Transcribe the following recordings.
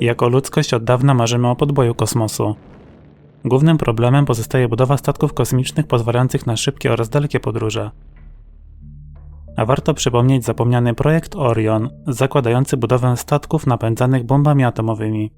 Jako ludzkość od dawna marzymy o podboju kosmosu. Głównym problemem pozostaje budowa statków kosmicznych pozwalających na szybkie oraz dalekie podróże. A warto przypomnieć zapomniany projekt Orion, zakładający budowę statków napędzanych bombami atomowymi.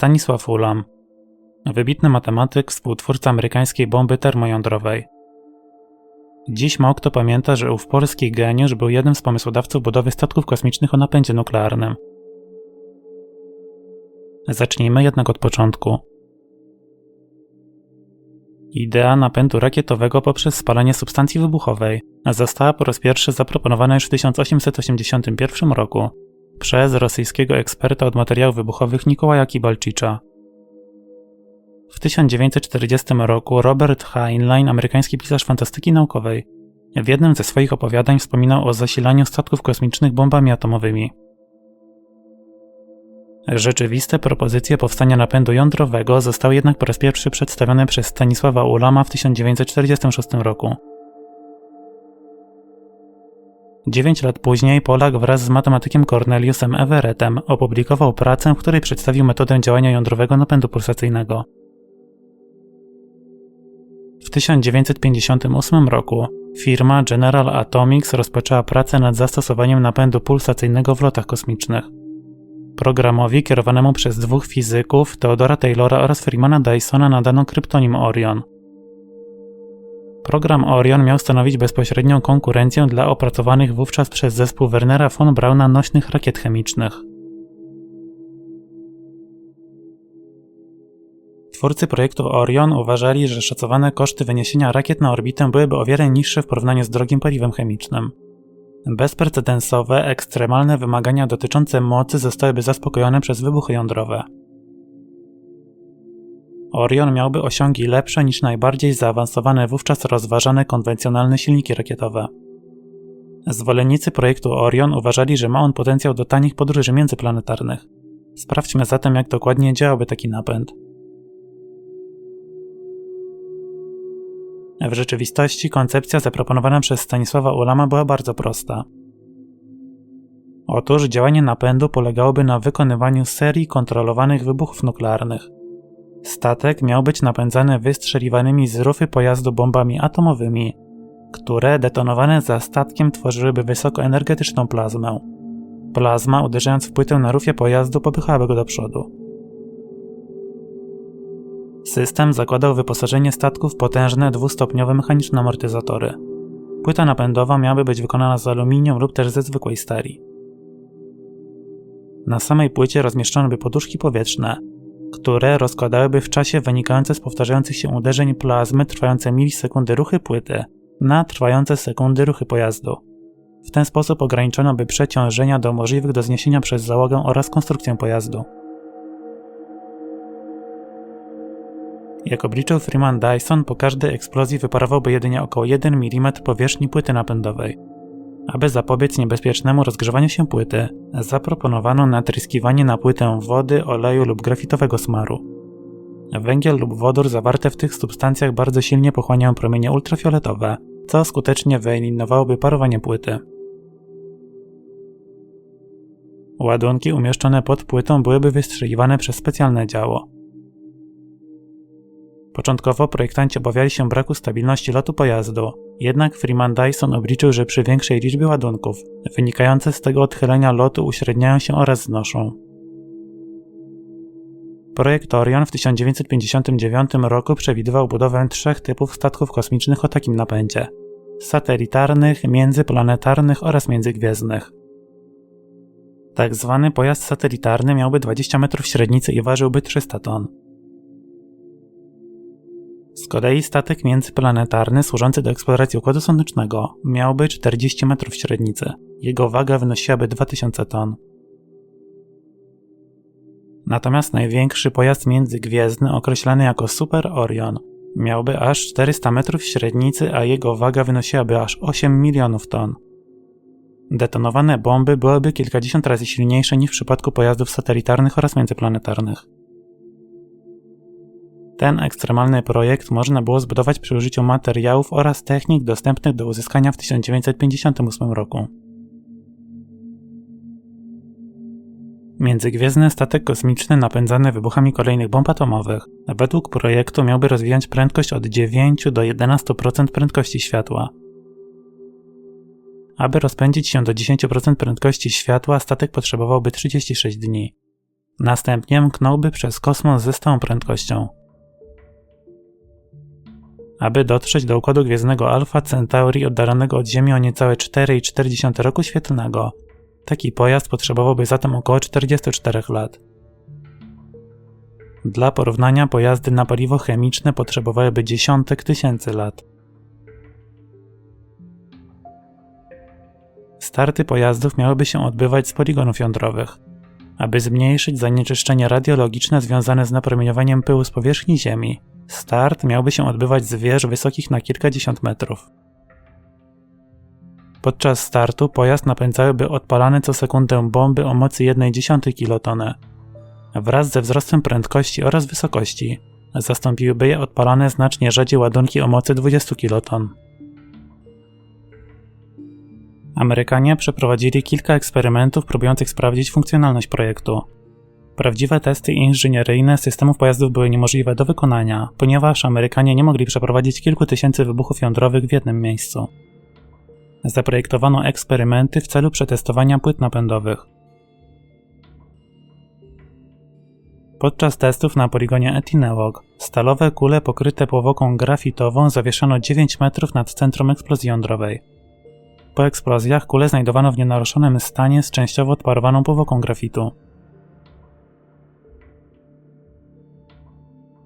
Stanisław Ulam Wybitny matematyk, współtwórca amerykańskiej bomby termojądrowej. Dziś mało kto pamięta, że ów polski geniusz był jednym z pomysłodawców budowy statków kosmicznych o napędzie nuklearnym. Zacznijmy jednak od początku. Idea napędu rakietowego poprzez spalanie substancji wybuchowej została po raz pierwszy zaproponowana już w 1881 roku przez rosyjskiego eksperta od materiałów wybuchowych Nikołaja Kibalczicza. W 1940 roku Robert Heinlein, amerykański pisarz fantastyki naukowej, w jednym ze swoich opowiadań wspominał o zasilaniu statków kosmicznych bombami atomowymi. Rzeczywiste propozycje powstania napędu jądrowego zostały jednak po raz pierwszy przedstawione przez Stanisława Ulama w 1946 roku. Dziewięć lat później Polak wraz z matematykiem Corneliusem Everettem opublikował pracę, w której przedstawił metodę działania jądrowego napędu pulsacyjnego. W 1958 roku firma General Atomics rozpoczęła pracę nad zastosowaniem napędu pulsacyjnego w lotach kosmicznych. Programowi kierowanemu przez dwóch fizyków, Theodora Taylora oraz Freemana Dysona nadano kryptonim Orion. Program Orion miał stanowić bezpośrednią konkurencję dla opracowanych wówczas przez zespół Wernera von Brauna nośnych rakiet chemicznych. Twórcy projektu Orion uważali, że szacowane koszty wyniesienia rakiet na orbitę byłyby o wiele niższe w porównaniu z drogim paliwem chemicznym. Bezprecedensowe, ekstremalne wymagania dotyczące mocy zostałyby zaspokojone przez wybuchy jądrowe. Orion miałby osiągi lepsze niż najbardziej zaawansowane wówczas rozważane konwencjonalne silniki rakietowe. Zwolennicy projektu Orion uważali, że ma on potencjał do tanich podróży międzyplanetarnych. Sprawdźmy zatem, jak dokładnie działałby taki napęd. W rzeczywistości koncepcja zaproponowana przez Stanisława Ulama była bardzo prosta. Otóż działanie napędu polegałoby na wykonywaniu serii kontrolowanych wybuchów nuklearnych. Statek miał być napędzany wystrzeliwanymi z rufy pojazdu bombami atomowymi, które detonowane za statkiem tworzyłyby wysokoenergetyczną plazmę. Plazma, uderzając w płytę na rufie pojazdu, popychałaby go do przodu. System zakładał wyposażenie statku w potężne dwustopniowe mechaniczne amortyzatory. Płyta napędowa miałaby być wykonana z aluminium lub też ze zwykłej stali. Na samej płycie rozmieszczono by poduszki powietrzne, które rozkładałyby w czasie wynikające z powtarzających się uderzeń plazmy trwające milisekundy ruchy płyty na trwające sekundy ruchy pojazdu. W ten sposób ograniczono by przeciążenia do możliwych do zniesienia przez załogę oraz konstrukcję pojazdu. Jak obliczył Freeman Dyson, po każdej eksplozji wyparowałby jedynie około 1 mm powierzchni płyty napędowej. Aby zapobiec niebezpiecznemu rozgrzewaniu się płyty, zaproponowano natryskiwanie na płytę wody, oleju lub grafitowego smaru. Węgiel lub wodór zawarte w tych substancjach bardzo silnie pochłaniają promienie ultrafioletowe, co skutecznie wyeliminowałoby parowanie płyty. Ładunki umieszczone pod płytą byłyby wystrzeliwane przez specjalne działo. Początkowo projektanci obawiali się braku stabilności lotu pojazdu, jednak Freeman Dyson obliczył, że przy większej liczbie ładunków, wynikające z tego odchylenia lotu uśredniają się oraz znoszą. Projekt Orion w 1959 roku przewidywał budowę trzech typów statków kosmicznych o takim napędzie: satelitarnych, międzyplanetarnych oraz międzygwiezdnych. Tak zwany pojazd satelitarny miałby 20 metrów średnicy i ważyłby 300 ton. Z kolei statek międzyplanetarny służący do eksploracji Układu Słonecznego miałby 40 metrów średnicy. Jego waga wynosiłaby 2000 ton. Natomiast największy pojazd międzygwiezdny, określany jako Super Orion, miałby aż 400 metrów średnicy, a jego waga wynosiłaby aż 8 milionów ton. Detonowane bomby byłyby kilkadziesiąt razy silniejsze niż w przypadku pojazdów satelitarnych oraz międzyplanetarnych. Ten ekstremalny projekt można było zbudować przy użyciu materiałów oraz technik dostępnych do uzyskania w 1958 roku. Międzygwiezdny statek kosmiczny napędzany wybuchami kolejnych bomb atomowych według projektu miałby rozwijać prędkość od 9 do 11% prędkości światła. Aby rozpędzić się do 10% prędkości światła, statek potrzebowałby 36 dni. Następnie mknąłby przez kosmos ze stałą prędkością. Aby dotrzeć do układu gwiezdnego Alpha Centauri oddalonego od Ziemi o niecałe 4,4 roku świetlnego, Taki pojazd potrzebowałby zatem około 44 lat. Dla porównania pojazdy na paliwo chemiczne potrzebowałyby dziesiątek tysięcy lat. Starty pojazdów miałyby się odbywać z poligonów jądrowych. Aby zmniejszyć zanieczyszczenie radiologiczne związane z napromieniowaniem pyłu z powierzchni Ziemi, start miałby się odbywać z wież wysokich na kilkadziesiąt metrów. Podczas startu pojazd napędzałyby odpalane co sekundę bomby o mocy 1,1 kilotony. Wraz ze wzrostem prędkości oraz wysokości zastąpiłyby je odpalane znacznie rzadziej ładunki o mocy 20 kiloton. Amerykanie przeprowadzili kilka eksperymentów próbujących sprawdzić funkcjonalność projektu. Prawdziwe testy inżynieryjne systemów pojazdów były niemożliwe do wykonania, ponieważ Amerykanie nie mogli przeprowadzić kilku tysięcy wybuchów jądrowych w jednym miejscu zaprojektowano eksperymenty w celu przetestowania płyt napędowych. Podczas testów na poligonie Etinewog stalowe kule pokryte powłoką grafitową zawieszono 9 metrów nad centrum eksplozji jądrowej. Po eksplozjach kule znajdowano w nienaruszonym stanie z częściowo odparowaną powłoką grafitu.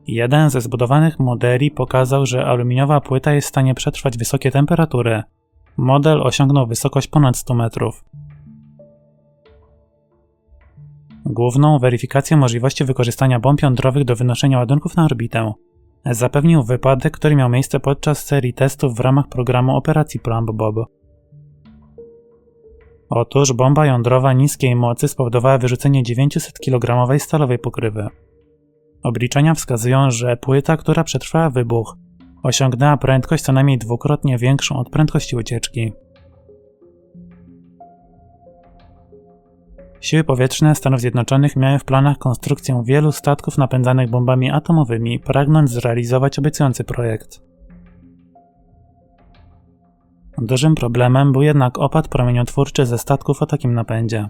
Jeden ze zbudowanych modeli pokazał, że aluminiowa płyta jest w stanie przetrwać wysokie temperatury, Model osiągnął wysokość ponad 100 metrów. Główną weryfikację możliwości wykorzystania bomb jądrowych do wynoszenia ładunków na orbitę zapewnił wypadek, który miał miejsce podczas serii testów w ramach programu operacji Plumb Bob. Otóż bomba jądrowa niskiej mocy spowodowała wyrzucenie 900 kg stalowej pokrywy. Obliczenia wskazują, że płyta, która przetrwała wybuch, osiągnęła prędkość co najmniej dwukrotnie większą od prędkości ucieczki. Siły powietrzne Stanów Zjednoczonych miały w planach konstrukcję wielu statków napędzanych bombami atomowymi, pragnąc zrealizować obiecujący projekt. Dużym problemem był jednak opad promieniotwórczy ze statków o takim napędzie.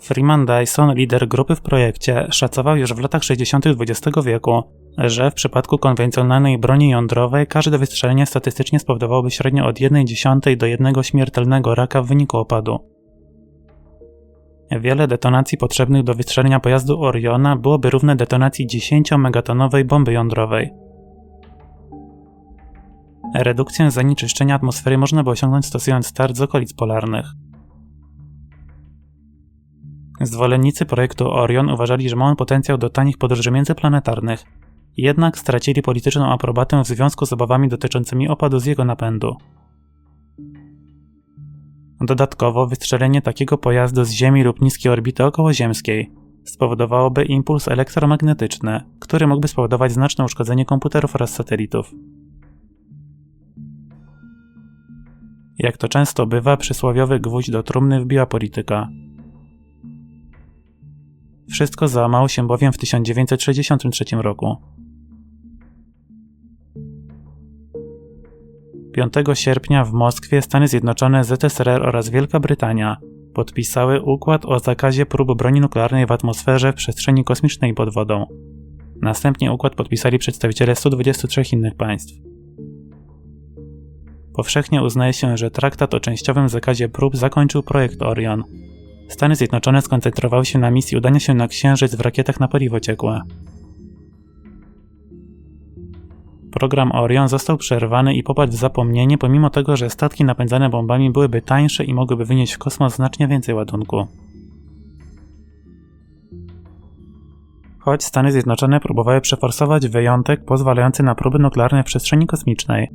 Freeman Dyson, lider grupy w projekcie, szacował już w latach 60. XX wieku, że w przypadku konwencjonalnej broni jądrowej każde wystrzelenie statystycznie spowodowałoby średnio od 1,1 do 1 śmiertelnego raka w wyniku opadu. Wiele detonacji potrzebnych do wystrzelenia pojazdu Oriona byłoby równe detonacji 10-megatonowej bomby jądrowej. Redukcję zanieczyszczenia atmosfery można by osiągnąć stosując start z okolic polarnych. Zwolennicy projektu Orion uważali, że ma on potencjał do tanich podróży międzyplanetarnych, jednak stracili polityczną aprobatę w związku z obawami dotyczącymi opadu z jego napędu. Dodatkowo wystrzelenie takiego pojazdu z Ziemi lub niskiej orbity okołoziemskiej spowodowałoby impuls elektromagnetyczny, który mógłby spowodować znaczne uszkodzenie komputerów oraz satelitów. Jak to często bywa, przysłowiowy gwóźdź do trumny wbiła polityka. Wszystko załamało się bowiem w 1963 roku. 5 sierpnia w Moskwie Stany Zjednoczone, ZSRR oraz Wielka Brytania podpisały układ o zakazie prób broni nuklearnej w atmosferze w przestrzeni kosmicznej pod wodą. Następnie układ podpisali przedstawiciele 123 innych państw. Powszechnie uznaje się, że traktat o częściowym zakazie prób zakończył projekt Orion, Stany Zjednoczone skoncentrowały się na misji udania się na Księżyc w rakietach na paliwo ciekłe. Program Orion został przerwany i popadł w zapomnienie, pomimo tego, że statki napędzane bombami byłyby tańsze i mogłyby wynieść w kosmos znacznie więcej ładunku. Choć Stany Zjednoczone próbowały przeforsować wyjątek pozwalający na próby nuklearne w przestrzeni kosmicznej,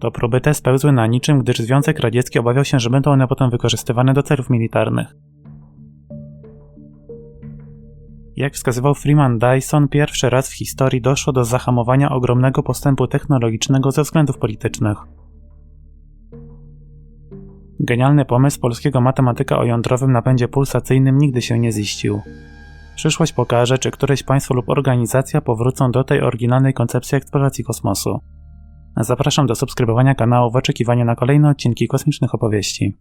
to próby te spełzły na niczym, gdyż Związek Radziecki obawiał się, że będą one potem wykorzystywane do celów militarnych. Jak wskazywał Freeman Dyson, pierwszy raz w historii doszło do zahamowania ogromnego postępu technologicznego ze względów politycznych. Genialny pomysł polskiego matematyka o jądrowym napędzie pulsacyjnym nigdy się nie ziścił. Przyszłość pokaże, czy któreś państwo lub organizacja powrócą do tej oryginalnej koncepcji eksploracji kosmosu. Zapraszam do subskrybowania kanału w oczekiwaniu na kolejne odcinki kosmicznych opowieści.